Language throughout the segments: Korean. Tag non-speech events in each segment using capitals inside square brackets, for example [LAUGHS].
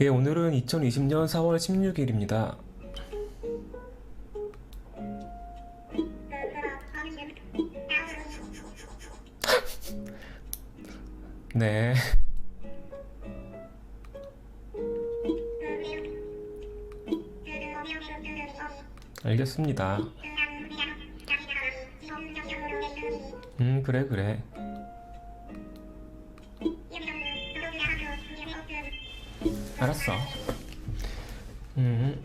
예, 오늘은 2020년 4월 16일입니다. 네. 알겠습니다. 음, 그래, 그래. 알았어. 음.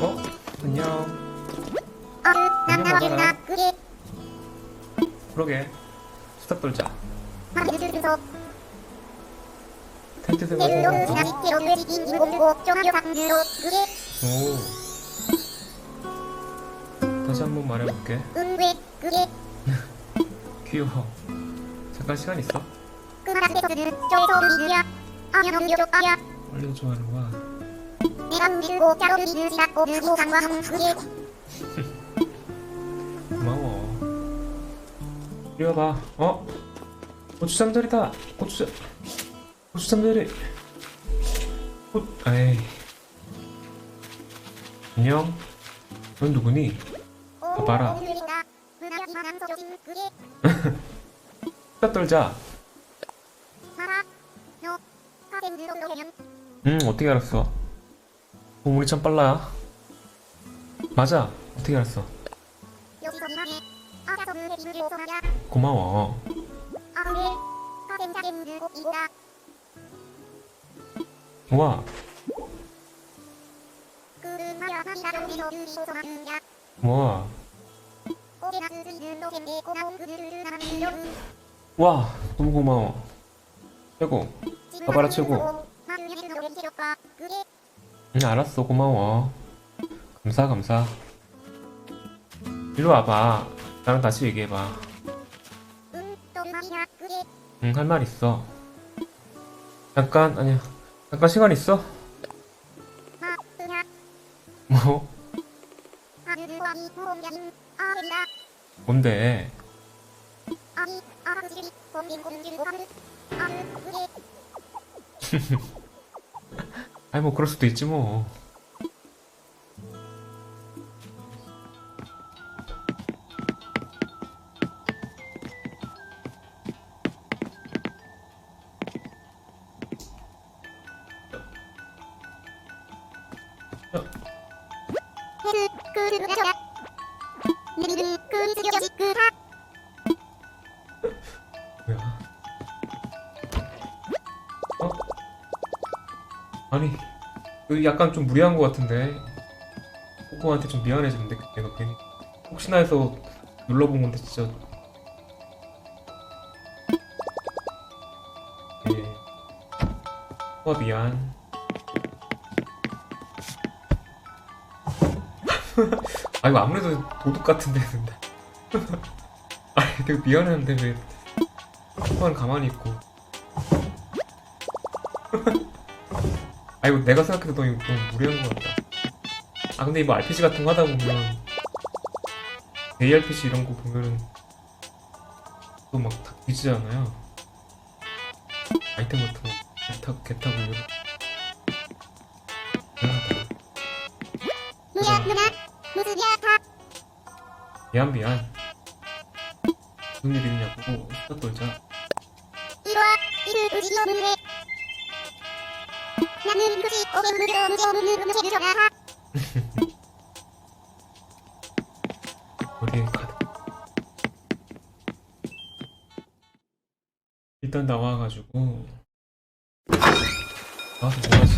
어? 안녕. 그러게. 수다 떨자. 텐트 세고 오. 다시 한번 말해볼게. [LAUGHS] 귀여워. 잠깐 시간 있어? 빨리 좋아하는 거야. 고마워. 이리 와봐. 어? 고추 잠자리다. 고추 잠. 고추 잠자리. 고. 에이. 안녕. 넌 누구니? 봐봐라. 수다 [LAUGHS] 떨자. 응, 어떻게 알았어? 우리 참 빨라야. 맞아. 어떻게 알았어? 고마워. 와, 와, 와, 너무 고마워. 최고. 최고. 응, 알았어. 고마워. 감사, 감사. 일로 와봐. 나랑 다시 얘기해봐. 응, 할 말 있어. 잠깐, 아니야. 잠깐 시간 있어? 뭐? 뭔데? [LAUGHS] 아니, 뭐, 그럴 수도 있지, 뭐. 뭐야? 아니, 이거 약간 좀 무리한 것 같은데. 코코한테 좀 미안해지는데, 내가 괜히. 혹시나 해서 눌러본 건데, 진짜. 예. 코아 미안. [LAUGHS] 아, 이거 아무래도 도둑 같은데, 근데. [LAUGHS] 아니, 되게 미안한데, 왜. 코아는 가만히 있고. 아 이거 내가 생각해도 너무, 너무 무리한 것 같다. 아 근데 이거 RPG 같은 거 하다 보면 ARPG 이런 거 보면은 또 막 다 뒤지잖아요. 아이템 같은 거 개타 개타고 이런. 미안하다. 미안 미안. 무슨 일 있냐고 수다 떨자. 나는 그지 어른으로 문제 없는 문제 주라 어디에 가드? 일단 나와가지고. 나와서 뭐하지?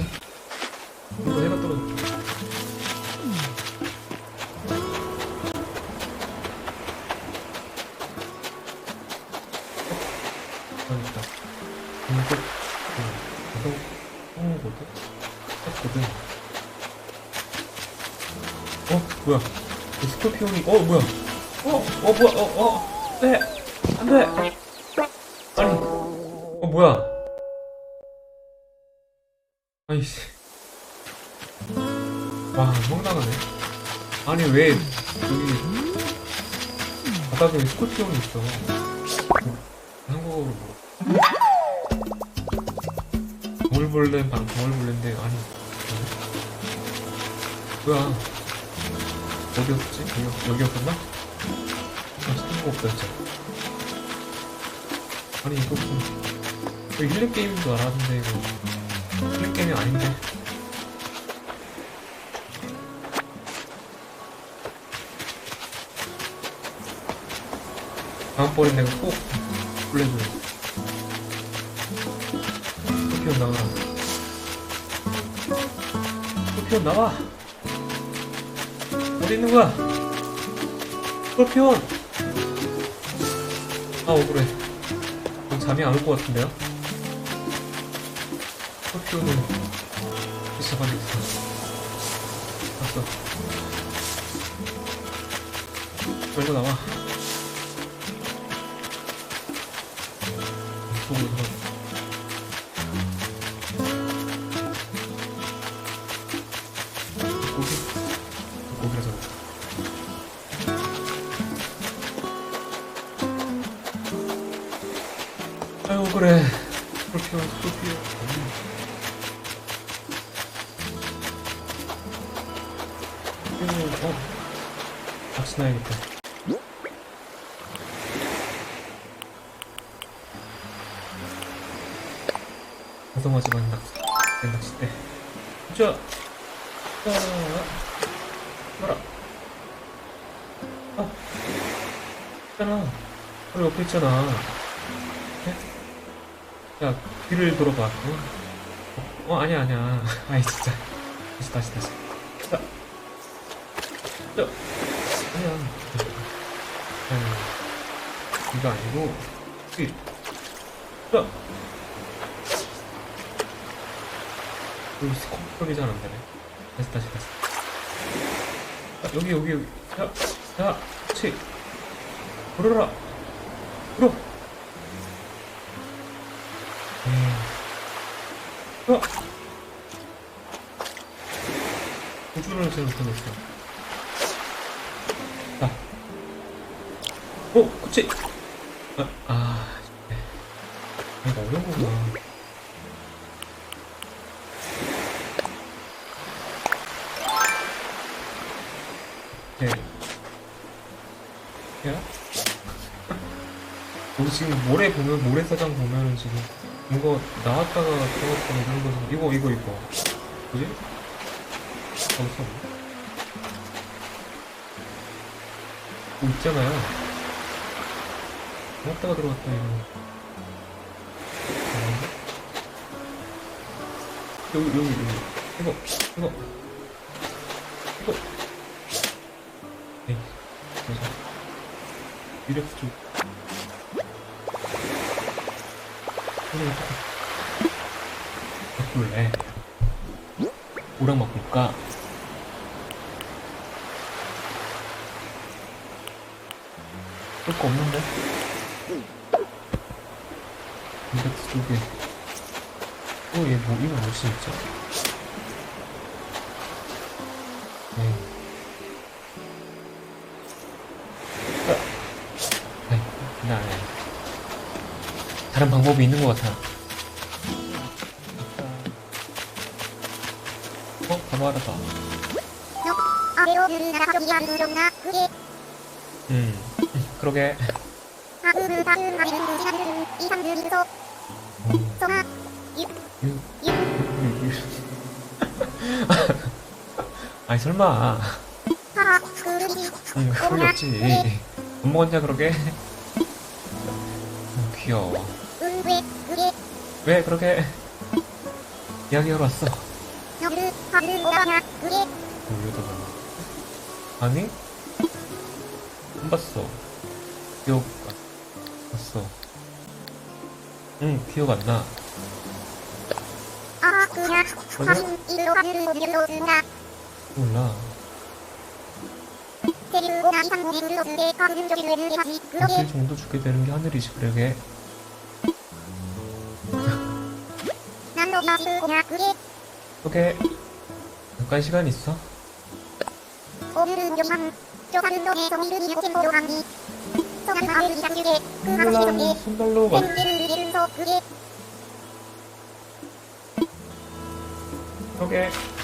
이거 해가 떨어졌다. 그러니까 했거든 어? 뭐야? 이 스콜피온이 어 뭐야? 어? 어 뭐야? 어 어? 네. 안돼. 아니. 어 뭐야? 아이씨. 와 황당하네. 아니 왜 여기 바닥에 스콜피온이 있어? 한국어로 뭐 겨울벌레 방 겨울벌레인데 아니. 뭐야? 어디였지? 여기, 여기였었나? 아거 없다 진짜. 아니 이거 이거 힐링 게임인 줄 알았는데 이거. 힐링 게임이 아닌데. 다음번엔 내가 꼭 불러줘요 스코피온 나와라 스코피온 나와. 어디 있는 거야? 스코피온 아 억울해. 넌 잠이 안 올 것 같은데요? 빨리 있어 왔어. 빨리 나와. 속으로 그래 스콜피오 스콜피오 음, 어 낚시 나야겠다 죄송하지만 낚시 낚싯대 자 자, 봐라. 아, 있잖아. 바로 옆에 있잖아. 네? 야, 뒤를 돌아봐. 어, 어 아니야, 아니야. [LAUGHS] 아이, 진짜. 다시, 다시, 다시. 자, 자, 아니야. 아니, 이거 아니고, 뒤. 자. 여기 스코프이 잘 안 되네. 다시 다시 다시. 아, 여기 여기 여기. 자, 자, 그렇지. 불어라. 불어. 어. 우주를 제일 못하겠어. 자. 어, 그렇지. 아, 아, 네. 이거 어려운 거구나. 네. 야? [LAUGHS] 우리 지금 모래 보면 모래사장 보면은 지금 이거 나왔다가 들어갔다가 이런 거 이거 이거 이거 뭐지? 어딨어? 뭐 있잖아요. 나왔다가 들어갔다 이거. 어? 여기 여기 여기 이거 이거 이거 에이 맞아 유력수 쪽 바꿀래 뭐랑 바꿀까. 볼 거 없는데? 유력수 쪽에. 어얘 뭐 이거 뭐지 진짜 다른 방법이 있는 것 같아. 어? 그게 음, 그러게. 아니, 설마. 응, 그럴 리 없지. 못 먹었냐, 그러게? 음, 귀여워. 왜 그렇게 이야기하러 왔어? 올려다가. 아니? 안 봤어. 기억 안 봤어. 응 기억 안나. 아 몰라. 며칠 정도 죽게 되는 게 하늘이지 그러게 그게 잠깐 시간 있어? 오늘은 영상 조사는 너의 정의를 이렇게 보러하니 성한 마을 이상주게 그 손달로 그게 오케이